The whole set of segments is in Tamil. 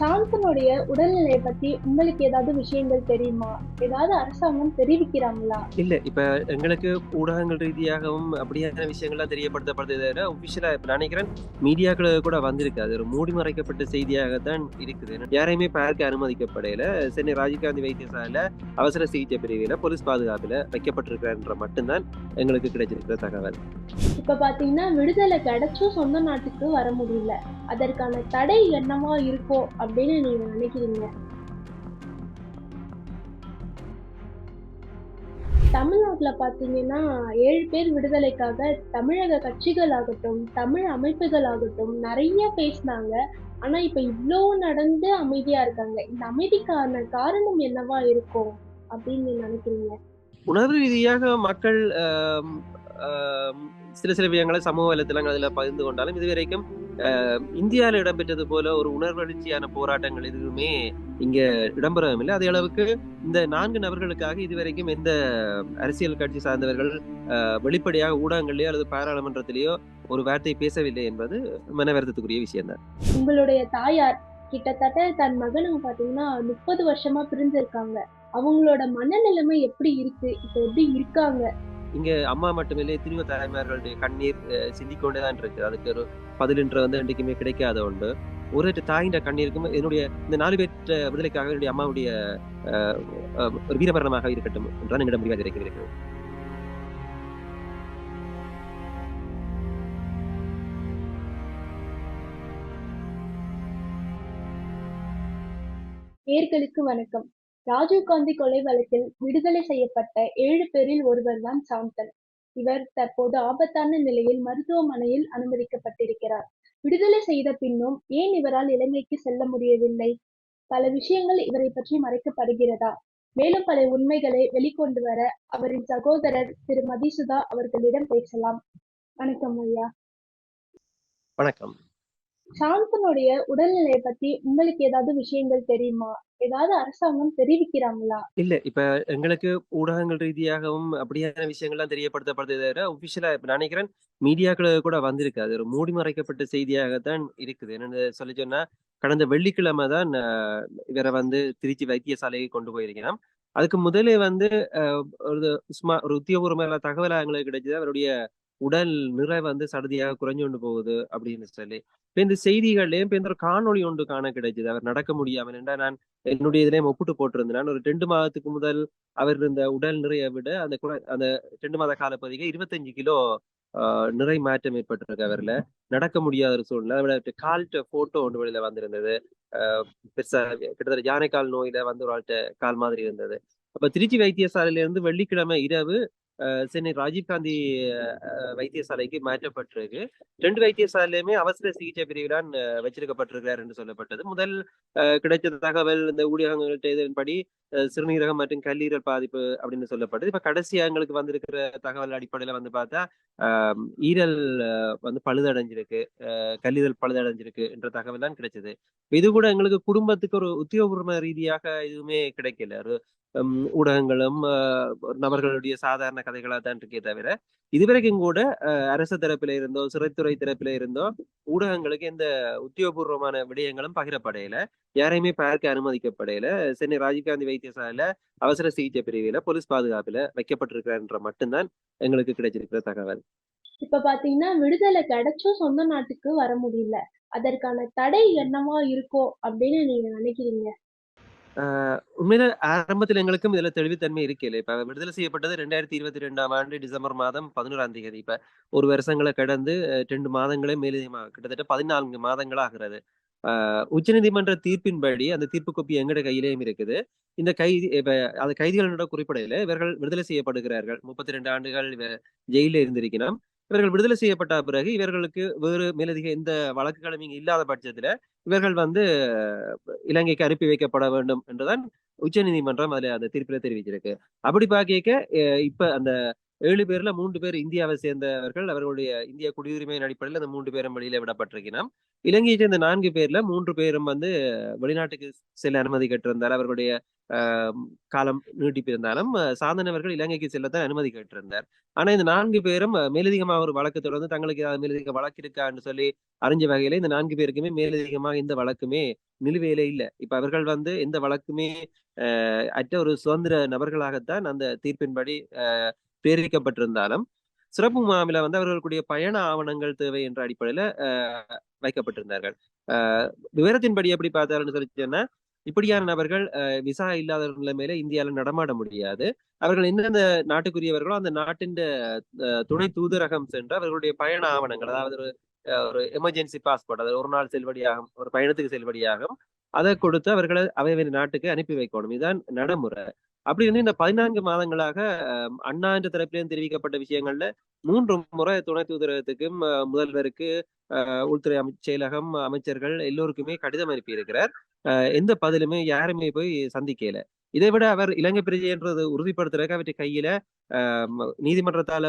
சாம்சனுடைய உடல்நிலையை பத்தி உங்களுக்கு ஏதாவது விஷயங்கள் தெரியுமா? ஏதாவது அரசாங்கம் தெரிவிக்கிறாங்களா? இல்ல இப்ப எங்களுக்கு ஊடகங்கள் ரீதியாகவும் அப்படியான விஷயங்கள்லாம் தெரியப்படுத்தப்படுறதை தவிர ஒபிஷியலா இப்ப நான் நினைக்கிறேன் மீடியாக்கள் கூட வந்திருக்கு. அது ஒரு மூடி மறைக்கப்பட்ட செய்தியாகத்தான் இருக்குது. யாரையுமே பார்க்க அனுமதிக்கப்படையில சென்னை ராஜீவ்காந்தி வைத்தியசாலையில அவசர சிகிச்சை பிரிவில் போலீஸ் பாதுகாப்புல வைக்கப்பட்டிருக்கிறார்ன்ற மட்டும்தான் எங்களுக்கு கிடைச்சிருக்கிற தகவல். இப்ப பாத்தீங்கன்னா விடுதலை கிடைச்சும் சொந்த நாட்டுக்கு வர முடியல. அதற்கான தடை என்னவா இருக்கோ அப்படின்னு நீங்க நினைக்கிறீங்க? தமிழ்நாட்டுல பாத்தீங்கன்னா ஏழு பேர் விடுதலைக்காக தமிழக கட்சிகள் ஆகட்டும் தமிழ் அமைப்புகள் ஆகட்டும் நிறைய பேசினாங்க. ஆனா இப்ப இவ்வளோ நடந்து அமைதியா இருக்காங்க. இந்த அமைதிக்கான காரணம் என்னவா இருக்கும் அப்படின்னு நீங்க நினைக்கிறீங்க? உணர்வு ரீதியாக மக்கள் சில சில விஷயங்களை சமூக வலைத்தளங்கள் அதில் பகிர்ந்து கொண்டாலும் இது வரைக்கும் இந்தியாவில் இடம்பெற்றது போல ஒரு உணர்வெழுச்சியான போராட்டங்கள் எதுவுமே இங்க இடம்பெறவும் இல்லை அதே அளவுக்கு இந்த நான்கு நபர்களுக்காக இதுவரைக்கும் எந்த அரசியல் கட்சி சார்ந்தவர்கள் ஆஹ், வெளிப்படையாக ஊடகங்கள்லயோ அல்லது பாராளுமன்றத்திலேயோ ஒரு வார்த்தை பேசவில்லை என்பது மனவருத்தத்துக்குரிய விஷயம்தான். உங்களுடைய தாயார் கிட்டத்தட்ட தன் மகனுங்க பாத்தீங்கன்னா முப்பது வருஷமா பிரிஞ்சிருக்காங்க அவங்களோட மனநிலைமை எப்படி இருக்கு? இப்ப எப்படி இருக்காங்க? இங்க அம்மா மட்டுமில்லை திரும்ப தலைமையர்களுடைய கண்ணீர் சிந்திக்கொண்டேதான் சிந்திக்கொண்டே தான் இருக்கு. அதுக்கு ஒரு பதிலென்ற வந்து என்றைக்குமே கிடைக்காத ஒன்று. ஒரு தாயின் கண்ணீருக்கும் என்னுடைய இந்த நாலு பேற்ற விடுதலைக்காக என்னுடைய அம்மாவுடைய ஒரு வீரமரணமாக இருக்கட்டும் என்றால் என்னிடம் முடிவாக இருக்கிறது நேர்களுக்கு வணக்கம். ராஜீவ்காந்தி கொலை வழக்கில் விடுதலை செய்யப்பட்ட ஏழு பேரில் ஒருவர்தான் சாந்தன். இவர் தற்போது ஆபத்தான நிலையில் மருத்துவமனையில் அனுமதிக்கப்பட்டிருக்கிறார். விடுதலை செய்த பின்னும் ஏன் இவரால் இலங்கைக்கு செல்ல முடியவில்லை? பல விஷயங்கள் இவரை பற்றி மறைக்கப்படுகிறதா? மேலும் பல உண்மைகளை வெளிக்கொண்டு வர அவரின் சகோதரர் திரு மதிசுதா அவர்களிடம் பேசலாம். வணக்கம் ஐயா. வணக்கம். சாந்தனுடைய உடல்நிலையை பத்தி உங்களுக்கு ஏதாவது விஷயங்கள் தெரியுமா? ஏதாவது அரசாங்கம் தெரிவிக்கிறாங்களா? இல்ல இப்ப எங்களுக்கு ஊடகங்கள் ரீதியாகவும் அப்படியான விஷயங்கள்லாம் தெரியப்படுத்தப்படுறதை ஒபிஷியலா இப்ப நினைக்கிறேன் மீடியாக்களை கூட வந்திருக்கு. அது ஒரு மூடி மறைக்கப்பட்ட செய்தியாகத்தான் இருக்குது. என்னன்னு சொல்லி சொன்னா கடந்த வெள்ளிக்கிழமை தான் அஹ், இவரை வந்து திருச்சி வைத்தியசாலைக்கு கொண்டு போயிருக்கிறோம் அதுக்கு முதலே வந்து ஒரு சும்மா ஒரு உத்தியோகபூர்வமான தகவல் எங்களுக்கு கிடைச்சது. அவருடைய உடல் நிறை வந்து சடுதியாக குறைஞ்சு கொண்டு போகுது அப்படின்னு சொல்லி. இப்ப இந்த செய்திகள்லயும் இப்ப இந்த ஒரு காணொளி ஒன்று காண கிடைச்சது அவர் நடக்க முடியாமல். என்றா நான் என்னுடைய இதுலயும் ஒப்பிட்டு போட்டிருந்தேன். ஒரு ரெண்டு மாதத்துக்கு முதல் அவர் இருந்த உடல் நிறைய விட அந்த குறை அந்த ரெண்டு மாத காலப்பகுதிக்கு இருபத்தஞ்சு கிலோ ஆஹ், நிறை மாற்றம் ஏற்பட்டிருக்கு அவர்ல. நடக்க முடியாத ஒரு சூழ்நிலை. அவரோட கால்கிட்ட போட்டோ ஒன்று வெளியில வந்திருந்தது. ஆஹ், பெருசா கிட்டத்தட்ட யானைக்கால் நோயில வந்து ஒரு ஆள்கிட்ட கால் மாதிரி இருந்தது. அப்ப திருச்சி வைத்தியசாலையில இருந்து வெள்ளிக்கிழமை இரவு சென்னை ராஜீவ்காந்தி காந்தி வைத்தியசாலைக்கு மாற்றப்பட்டிருக்கு. ரெண்டு வைத்தியசாலையுமே அவசர சிகிச்சை பிரிவிலான் வச்சிருக்கப்பட்டிருக்கிறார் என்று சொல்லப்பட்டது. முதல் கிடைத்த கிடைச்ச தகவல் இந்த ஊடகங்கள்ட்ட இதன்படி சிறுநீரகம் மற்றும் கல்லீரல் பாதிப்பு அப்படின்னு சொல்லப்பட்டது. இப்ப கடைசியா எங்களுக்கு வந்திருக்கிற தகவல் அடிப்படையில வந்து பார்த்தா ஈரல் வந்து பழுதடைஞ்சிருக்கு. கல்லீரல் பழுதடைஞ்சிருக்கு என்ற தகவல் தான் கிடைச்சது. இது கூட எங்களுக்கு குடும்பத்துக்கு ஒரு உத்தியோகபூர்வ ரீதியாக எதுவுமே கிடைக்கல. ஒரு ஊடகங்களும் நபர்களுடைய சாதாரண கதைகளா தான் இருக்கே தவிர இதுவரைக்கும் கூட அஹ், அரசு தரப்பில இருந்தோ சிறைத்துறை தரப்பில இருந்தோ ஊடகங்களுக்கு எந்த உத்தியோகபூர்வமான விடயங்களும் பகிரப்படையல. யாரையுமே பார்க்க அனுமதிக்கப்படையில. சென்னை ராஜீவ்காந்தி வைத்தியசாலையில அவசர சிகிச்சை பிரிவில போலீஸ் பாதுகாப்புல வைக்கப்பட்டிருக்கிறார்ன்ற மட்டும்தான் எங்களுக்கு கிடைச்சிருக்கிற தகவல். இப்ப பாத்தீங்கன்னா விடுதலை கிடைச்சும் சொந்த நாட்டுக்கு வர முடியல. அதற்கான தடை என்னவா இருக்கோ அப்படின்னு நீங்க நினைக்கிறீங்க? உண்மையில ஆரம்பத்தில் எங்களுக்கும் இதுல தெளிவுத்தன்மை இருக்கையில இப்ப விடுதலை செய்யப்பட்டது ரெண்டாயிரத்தி இருபத்தி ரெண்டாம் ஆண்டு டிசம்பர் மாதம் பதினோராம் தேதி. இப்ப ஒரு வருஷங்களை கடந்து ரெண்டு மாதங்களே மேலதிகமாக கிட்டத்தட்ட பதினான்கு மாதங்கள் ஆகிறது. ஆஹ் உச்சநீதிமன்ற தீர்ப்பின்படி அந்த தீர்ப்பு கோப்பி எங்கட கையிலேயும் இருக்குது. இந்த கைதி இப்ப அந்த கைதிகளோட குறிப்பிடையில இவர்கள் விடுதலை செய்யப்படுகிறார்கள். முப்பத்தி ரெண்டு ஆண்டுகள் ஜெயில இருந்திருக்கணும். இவர்கள் விடுதலை செய்யப்பட்ட பிறகு இவர்களுக்கு வேறு மேலதிக எந்த வழக்குகளும் இங்கே இல்லாத பட்சத்துல இவர்கள் வந்து இலங்கைக்கு அனுப்பி வைக்கப்பட வேண்டும் என்றுதான் உச்சநீதிமன்றம் அதுல அந்த தீர்ப்பில தெரிவிச்சிருக்கு. அப்படி பார்க்க இப்ப அந்த ஏழு பேர்ல மூன்று பேர் இந்தியாவை சேர்ந்தவர்கள். அவர்களுடைய இந்திய குடியுரிமையின் அடிப்படையில் அந்த மூன்று பேரும் வெளியில விடப்பட்டிருக்கிறோம். இலங்கையை சேர்ந்த நான்கு பேர்ல மூன்று பேரும் வந்து வெளிநாட்டுக்கு செல்ல அனுமதி கேட்டிருந்தார். அவர்களுடைய காலம் நீட்டிப்பிருந்தாலும் சாதனவர்கள் இலங்கைக்கு செல்லத்தான் அனுமதி கேட்டிருந்தார். ஆனா இந்த நான்கு பேரும் மேலதிகமாக ஒரு வழக்கு தொடர்ந்து தங்களுக்கு ஏதாவது மேலதிக வழக்கு இருக்கான்னு சொல்லி அறிஞ்ச வகையில இந்த நான்கு பேருக்குமே மேலதிகமாக இந்த வழக்குமே நிலுவையில இல்லை. இப்ப அவர்கள் வந்து எந்த வழக்குமே அற்ற ஒரு சுதந்திர நபர்களாகத்தான் அந்த தீர்ப்பின்படி பிரிக்கப்பட்டிருந்தாலும் சிறப்பு முகாமில வந்து அவர்களுடைய பயண ஆவணங்கள் தேவை என்ற அடிப்படையில வைக்கப்பட்டிருந்தார்கள். விவரத்தின்படி எப்படி பார்த்தாருன்னு சொல்லி சொன்னா இப்படியான நபர்கள் விசா இல்லாதவர்கள நிலைமையில இந்தியாவில நடமாட முடியாது. அவர்கள் எந்தெந்த நாட்டுக்குரியவர்களோ அந்த நாட்டின் துணை தூதரகம் சென்று அவர்களுடைய பயண ஆவணங்கள் அதாவது ஒரு ஒரு எமர்ஜென்சி பாஸ்போர்ட் அதாவது ஒரு நாள் செல்வடியாகும் ஒரு பயணத்துக்கு செல்வடியாகும் அதை கொடுத்து அவர்களை அவை நாட்டுக்கு அனுப்பி வைக்கணும். இதுதான் நடைமுறை. அப்படி வந்து இந்த பதினான்கு மாதங்களாக அண்ணா என்ற தரப்பிலிருந்து தெரிவிக்கப்பட்ட விஷயங்கள்ல மூன்று முறை துணை தூதரகத்துக்கும் முதல்வருக்கு உள்துறை செயலகம் அமைச்சர்கள் எல்லோருக்குமே கடிதம் அனுப்பி இருக்கிறார் எந்த பதிலுமே யாருமே போய் சந்திக்கல. இதை விட அவர் இலங்கை பிரஜைன்றது உறுதிப்படுத்துறதுக்கு அவற்றை கையில நீதிமன்றத்தால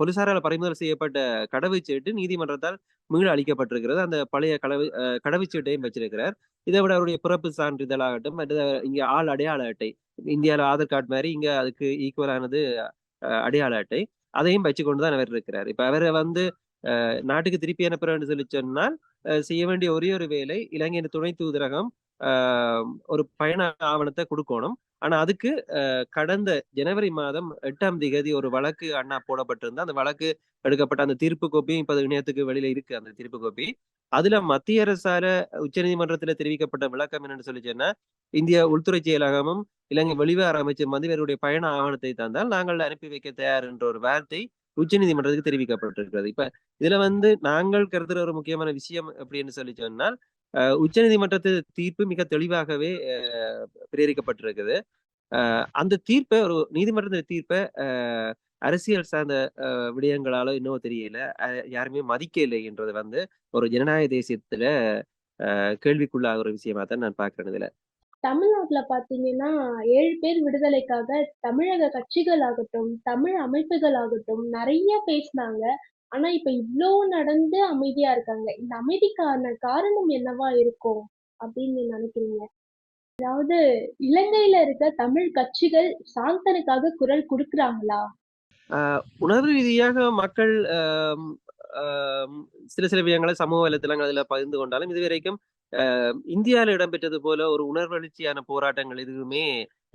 போலீசாரால் பறிமுதல் செய்யப்பட்ட கடவுச்சீட்டு நீதிமன்றத்தால் மீள அளிக்கப்பட்டிருக்கிறது. அந்த பழைய கடவு கடவுச்சீட்டையும் வச்சிருக்கிறார். இதை விட அவருடைய பிறப்பு சான்றிதழாகட்டும் மற்ற இங்க ஆள் அடையாள அட்டை. இந்தியாவில் ஆதார் கார்டு மாதிரி இங்க அதுக்கு ஈக்குவலானது அடையாள அட்டை. அதையும் வச்சு கொண்டுதான் அவர் இருக்கிறார். இப்ப அவரை வந்து நாட்டுக்கு திருப்பி அனுப்புறேன்னு சொல்லி சொன்னால் செய்ய வேண்டிய ஒரே ஒரு வேலை இலங்கையின் துணை தூதரகம் ஒரு பயண ஆவணத்தை கொடுக்கணும். ஆனா அதுக்கு கடந்த ஜனவரி மாதம் எட்டாம் திகதி ஒரு வழக்கு அண்ணா போடப்பட்டிருந்தா அந்த வழக்கு எடுக்கப்பட்ட அந்த தீர்ப்பு கோப்பியும் இப்ப இணையத்துக்கு வெளியில இருக்கு அந்த தீர்ப்பு கோப்பி. அதுல மத்திய அரசால உச்சநீதிமன்றத்துல தெரிவிக்கப்பட்ட விளக்கம் என்னன்னு சொல்லி சொன்னா இந்திய உள்துறை செயலகமும் இலங்கை வெளிவார அமைச்சர் வந்து இவருடைய பயண ஆவணத்தை தந்தால் நாங்கள் அனுப்பி வைக்க தயார் என்ற ஒரு வார்த்தை உச்சநீதிமன்றத்துக்கு தெரிவிக்கப்பட்டிருக்கிறது. இப்ப இதுல வந்து நாங்கள் கருதுற ஒரு முக்கியமான விஷயம் அப்படின்னு சொல்லி சொன்னால் உச்சநீதிமன்றத்து தீர்ப்பு மிக தெளிவாகவே பிரேரிக்கப்பட்டிருக்குது. அந்த தீர்ப்பை ஒரு நீதிமன்றத்தின் தீர்ப்பை அரசியல் சார்ந்த விடயங்களால இன்னும் தெரியல. யாருமே மதிக்க இல்லைன்றது வந்து ஒரு ஜனநாயக தேசியத்துல கேள்விக்குள்ளாக ஒரு விஷயமா தான் நான் பாக்குறேன் இதுல. தமிழ்நாட்டுல பாத்தீங்கன்னா ஏழு பேர் விடுதலைக்காக தமிழக கட்சிகள் ஆகட்டும் தமிழ் அமைப்புகள் ஆகட்டும் நிறைய பேசினாங்க. ஆனா இப்ப இவ்வளோ நடந்து அமைதியா இருக்காங்க. இந்த அமைதிக்கான காரணம் என்னவா இருக்கும் அப்படின்னு நினைக்கிறீங்க? அதாவது இலங்கையில இருக்க தமிழ் கட்சிகள் சாந்தனுக்காக குரல் கொடுக்குறாங்களா? உணர்வு ரீதியாக மக்கள் சில சில விஷயங்களை சமூக வலைத்தளங்கள் அதுல பகிர்ந்து கொண்டாலும் இதுவரைக்கும் இந்தியாவில் இடம்பெற்றது போல ஒரு உணர்வெழுச்சியான போராட்டங்கள் எதுவுமே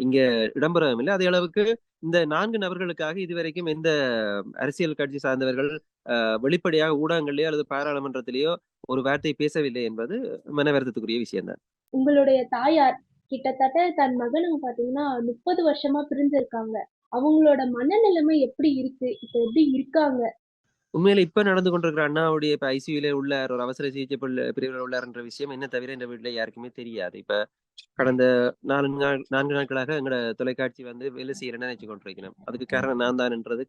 இங்க இடம்பெறவும் இல்லை. அதே அளவுக்கு இந்த நான்கு நபர்களுக்காக இதுவரைக்கும் எந்த அரசியல் கட்சி சார்ந்தவர்கள் வெளிப்படையாக ஊடகங்கள்லயோ அல்லது பாராளுமன்றத்திலேயோ ஒரு வார்த்தை பேசவில்லை என்பது மனவருத்தத்துக்குரிய விஷயம்தான். உங்களுடைய தாயார் கிட்டத்தட்ட தன் மகனுக்கு பாத்தீங்கன்னா முப்பது வருஷமா பிரிஞ்சிருக்காங்க அவங்களோட மனநிலைமை எப்படி இருக்கு? இப்ப எப்படி இருக்காங்க? உண்மையில இப்ப நடந்து கொண்டிருக்கிற அண்ணாவுடைய இப்ப ஐசியூல உள்ள ஒரு அவசர சிகிச்சை பிரிவில் உள்ளார்ன்ற விஷயம் என்ன தவிர இந்த வீட்டுல யாருக்குமே தெரியாது. இப்ப கடந்த நாலு நாள் நான்கு நாட்களாக எங்களோட தொலைக்காட்சி வந்து வேலை செய்யறேன்னு நினைச்சு கொண்டிருக்கிறேன் அதுக்கு காரணம் நான் தான்ன்றது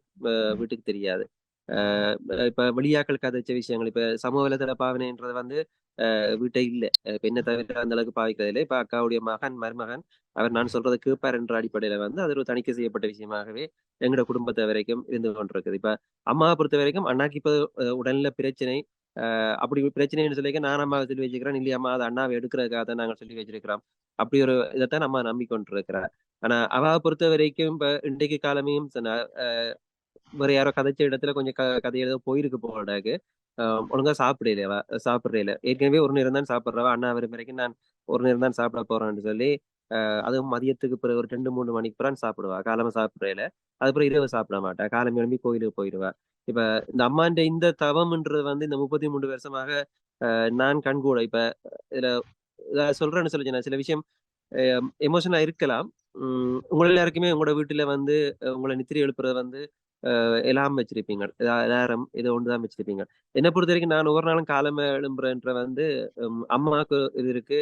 வீட்டுக்கு தெரியாது. இப்ப வெளியாக்கள் கதைச்ச விஷயங்கள் இப்ப சமூக வலைதள பாவனைன்றது வந்து வீட்டை இல்லை. இப்ப என்ன தவிர அந்த அளவுக்கு பாவிக்கிறது இல்லை. இப்ப அக்காவுடைய மகன் மருமகன் அவர் நான் சொல்றது கேட்பார் என்ற அடிப்படையில வந்து அது ஒரு தணிக்கை செய்யப்பட்ட விஷயமாகவே எங்களோட குடும்பத்தை வரைக்கும் இருந்து கொண்டிருக்குது. இப்ப அம்மாவை பொறுத்த வரைக்கும் அண்ணாக்கு இப்ப உடல்நல பிரச்சனை அப்படி பிரச்சனைன்னு சொல்லி நான் அம்மாவை சொல்லி வச்சுக்கிறேன். இல்லையா அம்மா அதை அண்ணாவை எடுக்கிறதுக்காக தான் நாங்கள் சொல்லி வச்சிருக்கிறோம். அப்படி ஒரு இதைத்தான் நம்ம நம்பிக்கொண்டிருக்கிறேன் ஆனா அவாவை பொறுத்த வரைக்கும் இப்ப இன்றைக்கு காலமையும் வேற யாரோ கதைச்ச இடத்துல கொஞ்சம் கதை எழுத போயிருக்கு போடாக்கு ஒழுங்கா சாப்பிடல சாப்பிடுறேல ஏற்கனவே ஒரு நேரம் தான் சாப்பிட்றவா அண்ணா வரும் வரைக்கும் நான் ஒரு நேரம் தான் சாப்பிட போறேன்னு சொல்லி அதுவும் மதியத்துக்கு பிறகு ஒரு ரெண்டு மூணு மணிக்கு பிறகு சாப்பிடுவா. காலமா சாப்பிடுறேல அதுக்கப்புறம் இரவு சாப்பிட மாட்டா. காலம் எழும்பி கோயிலுக்கு போயிடுவா. இப்ப இந்த அம்மாண்ட இந்த தவம்ன்றது வந்து இந்த முப்பத்தி மூணு வருஷமாக நான் கண்கூட இப்ப இதுல சொல்றேன்னு சொல்லி சில விஷயம் எமோஷனா இருக்கலாம். உம் உங்களை எல்லாருக்குமே உங்களோட வீட்டுல வந்து உங்களை நித்திரை எழுப்புறது வந்து எல்லாம் வச்சிருப்பீங்க. நேரம் இதை ஒன்றுதான் வச்சிருப்பீங்க. என்னை பொறுத்த வரைக்கும் நான் ஒவ்வொரு நாளும் காலமை எழும்புறேன்ற வந்து அம்மாவுக்கு இது இருக்கு.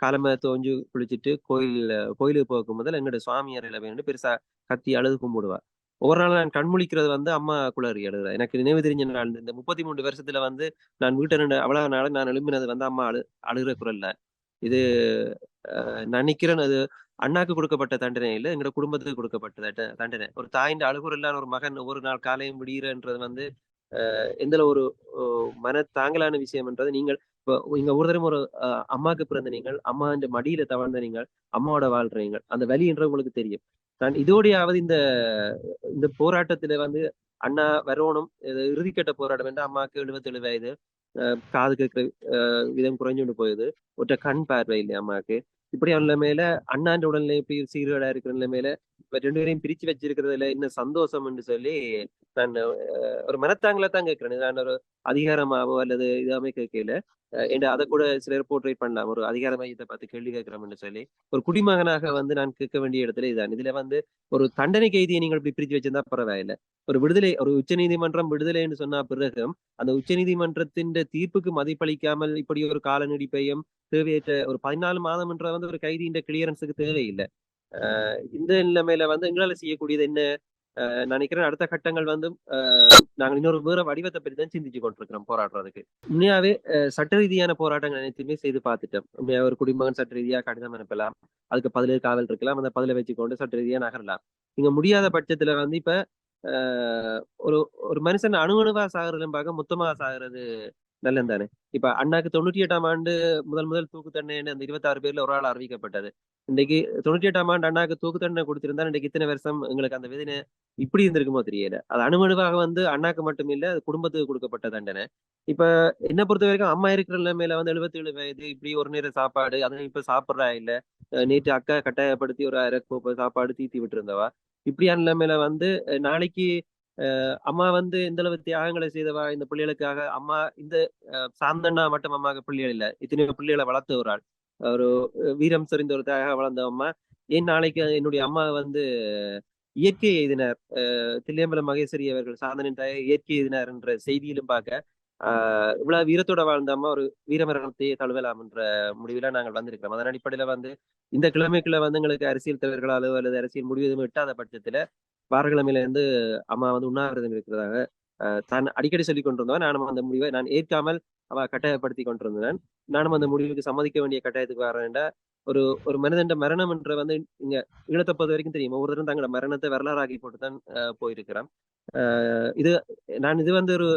காலமை தோஞ்சு குளிச்சுட்டு கோயில் கோயிலுக்கு போகும் முதல் எங்களோட சுவாமி அறையில பெருசா கத்தி அழுது கும்பிடுவா. ஒவ்வொரு நாள் நான் கண் முழிக்கிறது வந்து அம்மா குளறி எழுதுறேன் எனக்கு நினைவு தெரிஞ்ச நாள் இந்த முப்பத்தி மூணு வருஷத்துல வந்து நான் வீட்டை ரெண்டு அவ்வளவு நாள் நான் எழுப்பினது வந்து அம்மா அழு அழுகிற குரல்ல. இது நினைக்கிறேன் அது அண்ணாக்கு கொடுக்கப்பட்ட தண்டனை இல்லை எங்களோட குடும்பத்துக்கு கொடுக்கப்பட்ட தண்டனை. ஒரு தாயின் அழுகுறில்லான ஒரு மகன் ஒரு நாள் காலையும் விடுகிறன்றது வந்து அஹ், எந்த ஒரு மன தாங்கலான விஷயம்ன்றது நீங்கள் இப்போ இங்க ஒரு தரம் ஒரு அஹ், அம்மாக்கு பிறந்த நீங்கள் அம்மா இந்த மடியில தவழ்ந்த நீங்கள் அம்மாவோட வாழ்றீங்க அந்த வலின்றது உங்களுக்கு தெரியும். இதோடையாவது இந்த இந்த போராட்டத்துல வந்து அண்ணா வரணும் இறுதிக்கட்ட போராட்டம் என்று அம்மாவுக்கு எழுபத்தேழு வயது அஹ், காது கேட்கிற விதம் குறைஞ்சுண்டு போகுது ஒற்ற கண் பார்வை இல்லை அம்மாவுக்கு இப்படியான நிலைமையில அண்ணாண்ட உடல்நிலை இப்படி சீர்கேடா இருக்கிற நிலைமையில இப்ப ரெண்டு பேரையும் பிரிச்சு வச்சிருக்கிறதுல என்ன சந்தோஷம்னு சொல்லி நான் ஒரு மனத்தாங்களா தான் கேட்கிறேன் நான் ஒரு அதிகாரமாவோ அல்லது இதாமே கேட்கல. என்று அதை கூட சிலர் போர்ட்ரேட் பண்ணலாம். ஒரு அதிகார மையத்தை பார்த்து கேள்வி கேட்கிறோம்னு சொல்லி ஒரு குடிமகனாக வந்து நான் கேட்க வேண்டிய இடத்துல இதுதான் இதுல வந்து ஒரு தண்டனை கைதியை நீங்கள் இப்படி பிரிச்சு வச்சிருந்தா பரவாயில்ல. ஒரு விடுதலை ஒரு உச்சநீதிமன்றம் விடுதலைன்னு சொன்னா பிறகும் அந்த உச்சநீதிமன்றத்தின் தீர்ப்புக்கு மதிப்பளிக்காமல் இப்படி ஒரு கால நீடிப்பையும் தேவையற்ற ஒரு பதினாலு மாதம் வந்து ஒரு கைதியின் கிளியரன்ஸுக்கு தேவையில்லை. ஆஹ் இந்த நிலைமையில வந்து எங்களால செய்யக்கூடியது என்ன? ஆஹ் நினைக்கிறேன் அடுத்த கட்டங்கள் வந்து ஆஹ் நாங்கள் இன்னொரு வேற வடிவத்தை பற்றி தான் சிந்திச்சு கொண்டிருக்கிறோம் போராடுறதுக்கு. உண்மையாவே சட்ட ரீதியான போராட்டங்கள் அனைத்துமே செய்து பார்த்துட்டோம். உண்மையா ஒரு குடிமகன் சட்ட ரீதியா கடிதம் அனுப்பலாம். அதுக்கு பதிலே காவல் இருக்கலாம். அந்த பதிலை வச்சுக்கொண்டு சட்ட ரீதியா நகரலாம். இங்க முடியாத பட்சத்துல வந்து இப்ப ஆஹ் ஒரு ஒரு மனுஷன் அணு அணுவா சாகுறதும் பார்க்க மொத்தமா சாகுறது நல்லது தானே? இப்ப அண்ணாக்கு தொண்ணூற்றி எட்டாம் ஆண்டு முதல் முதல் தூக்கு தண்டனை அந்த இருபத்தாறு பேர்ல ஒரு ஆள் அறிவிக்கப்பட்டது. இன்னைக்கு தொண்ணூற்றி எட்டாம் ஆண்டு அண்ணாக்கு தூக்கு தண்டனை கொடுத்திருந்தா இன்னைக்கு இத்தனை வருஷம் எங்களுக்கு அந்த வேதனை இப்படி இருந்திருக்குமோ தெரியல. அது அணுமணுவாக வந்து அண்ணாக்கு மட்டும் இல்ல அது குடும்பத்துக்கு கொடுக்கப்பட்ட தண்டனை. இப்ப என்ன பொறுத்த வரைக்கும் அம்மா இருக்கிற நிலைமையில வந்து எழுபத்தி ஏழு வயது இப்படி ஒரு நேரம் சாப்பாடு அதுவும் இப்ப சாப்பிட்றா இல்ல. நேற்று அக்கா கட்டாயப்படுத்தி ஒரு அரை கோப்பை சாப்பாடு தீத்தி விட்டு இருந்தவா இப்படியான நிலைமையில வந்து நாளைக்கு அம்மா வந்து இந்த அளவு தியாகங்களை செய்தவா? இந்த பிள்ளைகளுக்காக அம்மா இந்த சாந்தண்ணா மட்டும் அம்மாவுக்கு பிள்ளைகள் இல்ல. இத்தனையோ பிள்ளைகளை வளர்த்த ஒரு ஆள். ஒரு வீரம் செறிந்த ஒரு தியாக வளர்ந்த அம்மா. ஏன் நாளைக்கு என்னுடைய அம்மா வந்து இயற்கை எழுதினார் அஹ் தில்லியம்பலம் மகேஸ்வரி அவர்கள் சாந்தனின் தாயை இயற்கை எழுதினார் என்ற செய்தியிலும் பார்க்க ஆஹ் இவ்வளவு வீரத்தோட வாழ்ந்த அம்மா ஒரு வீரமரணத்தை தழுவலாம் என்ற முடிவுல நாங்கள் வந்திருக்கிறோம். அதன் அடிப்படையில வந்து இந்த கிழமைக்குள்ள வந்து எங்களுக்கு அரசியல் தலைவர்களாலோ அல்லது அரசியல் முடிவு எதுவும் எட்டாத பட்சத்துல வாரக்கிழமையில இருந்து அம்மா வந்து உண்ணாவிரதம் இருக்கிறதாக தான் அடிக்கடி சொல்லி கொண்டிருந்தவன். நானும் அந்த முடிவை நான் ஏற்காமல் அவ கட்டாயப்படுத்தி கொண்டிருந்தேன். நானும் அந்த முடிவுக்கு சம்மதிக்க வேண்டிய கட்டாயத்துக்கு வரேன்டா. ஒரு ஒரு மனிதன் மரணம் என்ற வந்து இங்க ஈழத்தை பொறுத்த வரைக்கும் தெரியும். ஒவ்வொருத்தரும் தங்களோட மரணத்தை வரலாறாகி போட்டு தான் போயிருக்கிறான் ஆஹ் இது நான் இது வந்து ஒரு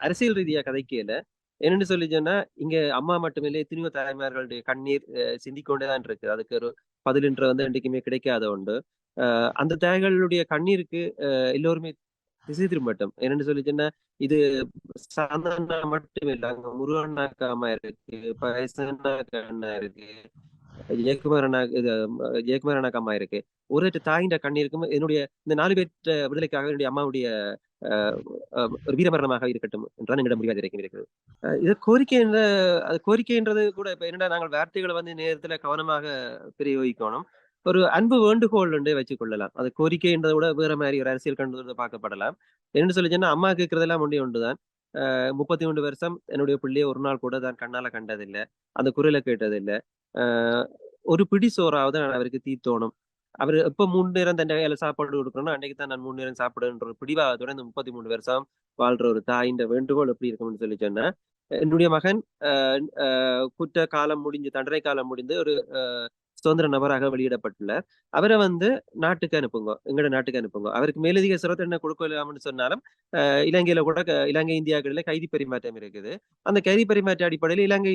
அரசியல் ரீதியா கதைக்கல. என்னன்னு சொல்லி சொன்னா இங்க அம்மா மட்டுமில்லை எத்தனையோ தாய்மார்களுடைய கண்ணீர் சிந்திக்கொண்டேதான் இருக்கு அதுக்கு ஒரு பதிலுன்ற வந்து என்றைக்குமே கிடைக்காத உண்டு அந்த தாய்களுடைய கண்ணீருக்கு எல்லோருமே திசை திரும்பட்டும் என்னன்னு சொல்லி இது சாதாரண மட்டும் இல்ல. அங்க முருகண்ணாக்கு அம்மா இருக்கு பயசனாக்கு அண்ணா இருக்கு ஜெயக்குமார் இது ஜெயக்குமார் அம்மா இருக்கு. ஒரு தாயின் கண்ணீருக்கும் என்னுடைய இந்த நாலு பேர்த்த விடுதலைக்காக என்னுடைய அம்மாவுடைய ஒரு வீரமரணமாக இருக்கட்டும் என்றால் என்னிடம் முடியாது இறக்கி இருக்கிறது இது கோரிக்கை என்ற அது கோரிக்கைன்றது கூட இப்ப என்னடா நாங்கள் வார்த்தைகளை வந்து நேரத்துல கவனமாக பிரயோகிக்கணும். ஒரு அன்பு வேண்டுகோள் என்று வச்சுக்கொள்ளலாம் அது கோரிக்கைன்றதை விட வேற மாதிரி ஒரு அரசியல் கண்டு பார்க்கப்படலாம். என்னன்னு சொல்லி சொன்னா அம்மா கேட்கறதெல்லாம் ஒன்றே ஒன்றுதான் அஹ் முப்பத்தி மூன்று வருஷம் என்னுடைய பிள்ளைய ஒரு நாள் கூட தான் கண்ணால கண்டதில்லை. அந்த குரலை கேட்டதில்லை. ஆஹ் ஒரு பிடி சோறாவது அவருக்கு தீத்தோணும். அவர் எப்ப மூணு நேரம் தன் கையில சாப்பாடு கொடுக்கணும் அன்னைக்கு தான் நான் மூணு நேரம் சாப்பிடுன்ற ஒரு பிடிவாதத்தோட இந்த முப்பத்தி மூணு வருஷம் வாழ்ற ஒரு தாயின் வேண்டுகோள் எப்படி இருக்கும்னு சொல்லி சொன்னா என்னுடைய மகன் குற்ற காலம் முடிஞ்சு தண்டனை காலம் முடிந்து ஒரு சுதந்திர நபராக வெளியிடப்பட்டுள்ள. அவரை வந்து நாட்டுக்கு அனுப்புங்க எங்களோட நாட்டுக்கு அனுப்புங்க. அவருக்கு மேலதிக சிரத்தை என்ன கொடுக்கலாம்னு சொன்னாலும் இலங்கையில கூட இலங்கை இந்தியாக்களில் கைதி பரிமாற்றம் இருக்குது. அந்த கைதி பரிமாற்ற அடிப்படையில் இலங்கை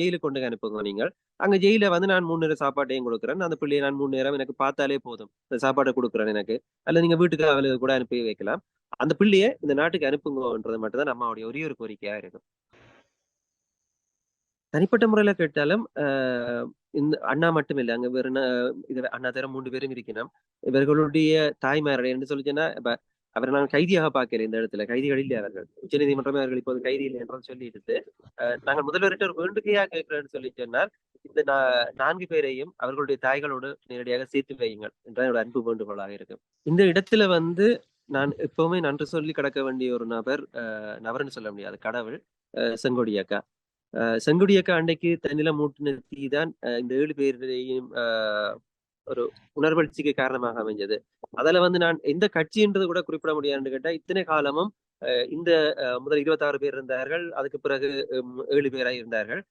ஜெயிலுக்கு கொண்டு அனுப்புங்க நீங்கள். அங்க ஜெயில வந்து நான் மூணு நேரம் சாப்பாட்டையும் கொடுக்குறேன். அந்த பிள்ளையை நான் மூணு நேரம் எனக்கு பார்த்தாலே போதும். இந்த சாப்பாடை கொடுக்குறேன் எனக்கு. அல்ல நீங்க வீட்டுக்கு அவளுக்கு கூட அனுப்பி வைக்கலாம். அந்த பிள்ளைய இந்த நாட்டுக்கு அனுப்புங்கன்றது மட்டும் தான் நம்மளுடைய ஒரே ஒரு கோரிக்கையா இருக்கும். தனிப்பட்ட முறையில கேட்டாலும் இந்த அண்ணா மட்டும் இல்லை அங்க வேற இது அண்ணா தர மூன்று பேரும் இருக்கணும் இவர்களுடைய தாய்மார்கள் என்று சொல்லிச்சுன்னா அவரை நான் கைதியாக பார்க்கல இந்த இடத்துல கைதிகள் இல்லை அவர்கள். உச்ச நீதிமன்றமே அவர்கள் இப்போது கைதி இல்லை என்று சொல்லிட்டு நாங்கள் முதல்வர்கிட்ட ஒரு வேண்டுகையாக கேட்கிறேன்னு சொல்லி சொன்னால் இந்த நான்கு பேரையும் அவர்களுடைய தாய்களோடு நேரடியாக சேர்த்து வையுங்கள் என்ற என்னோட அன்பு வேண்டுகோளாக இருக்கும். இந்த இடத்துல வந்து நான் எப்பவுமே நன்றி சொல்லி கடக்க வேண்டிய ஒரு நபர் நபர்னு சொல்ல முடியாது கடவுள் செங்கோடி அக்கா செங்குடியக்க அன்னைக்கு தன்னில மூட்டின தீ தான் இந்த ஏழு பேரையும் ஒரு உணர்வழ்ச்சிக்கு காரணமாக அமைஞ்சது. அதுல வந்து நான் எந்த கட்சின்றது கூட குறிப்பிட முடியாதுன்னு கேட்டா இத்தனை காலமும் இந்த முதல் இருபத்தாறு பேர் இருந்தார்கள் அதுக்கு பிறகு ஏழு பேராய் இருந்தார்கள்.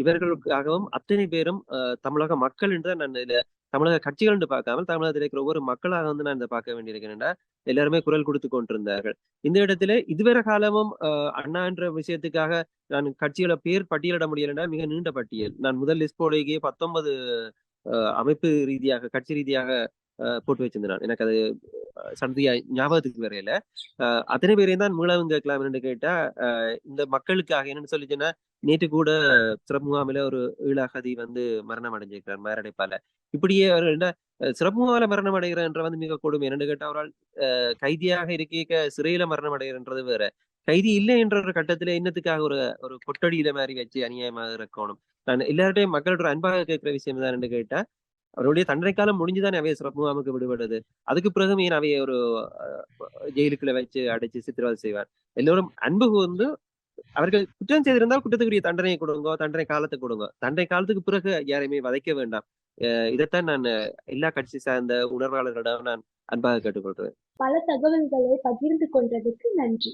இவர்களுக்காகவும் அத்தனை பேரும் தமிழக மக்கள் என்று நான் இதுல தமிழக என்று பார்க்காமல் தமிழகத்தில் இருக்கிற ஒவ்வொரு மக்களாக வந்து நான் இதை பார்க்க வேண்டியிருக்கிறேன்டா எல்லாருமே குரல் கொடுத்து கொண்டிருந்தார்கள். இந்த இடத்துல இதுவரை காலமும் அஹ், அண்ணா என்ற விஷயத்துக்காக நான் கட்சிகளை பேர் பட்டியலிட முடியலைன்னா மிக நீண்ட பட்டியல். நான் முதல் லிஸ்ட் போலேயே பத்தொன்பது அமைப்பு ரீதியாக கட்சி ரீதியாக அஹ், போட்டு வச்சிருந்தேன் எனக்கு அது சந்தியா ஞாபகத்துக்கு வரையில அத்தனை பேரையும் தான் மீளவும் கேட்கலாம் என்று கேட்டா இந்த மக்களுக்காக என்னன்னு சொல்லிச்சுன்னா நேற்று கூட சிறப்பு முகாமில ஒரு ஈழாகதி வந்து மரணம் அடைஞ்சிருக்கிறார் மாரடைப்பால. இப்படியே அவர் என்ன சிறப்பு முகாமில மரணம் அடைகிறன்ற வந்து மிக கொடுமை. என்னன்னு கேட்டா அவரால் அஹ், கைதியாக இருக்க சிறையில மரணம் அடைகிறன்றது வேற. கைதி இல்லை என்ற ஒரு கட்டத்துல இன்னத்துக்காக ஒரு ஒரு கொட்டடியில மாதிரி வச்சு அநியாயமாக இருக்கணும் நான் எல்லார்ட்டையும் மக்களோட அன்பாக கேட்கிற விஷயம் தான் கேட்டா அவருடைய தண்டனை காலம் முடிஞ்சுதானே அவைய சிறப்பு முகாமுக்கு விடுபடுது அதுக்கு பிறகு ஏன் அவைய ஒரு ஜெயிலுக்குள்ள வச்சு அடைச்சு சித்திரவதை செய்வார்? எல்லோரும் அன்பு வந்து அவர்கள் குற்றம் செய்திருந்தால் குற்றத்துக்குரிய தண்டனை கொடுங்க தண்டனை காலத்தை கொடுங்க. தண்டனை காலத்துக்கு பிறகு யாரையுமே வதைக்க வேண்டாம். இதைத்தான் நான் எல்லா கட்சி சார்ந்த உணர்வாளர்களிடம் நான் அன்பாக கேட்டுக்கொள்றேன் பல தகவல்களை பகிர்ந்து கொண்டதுக்கு நன்றி.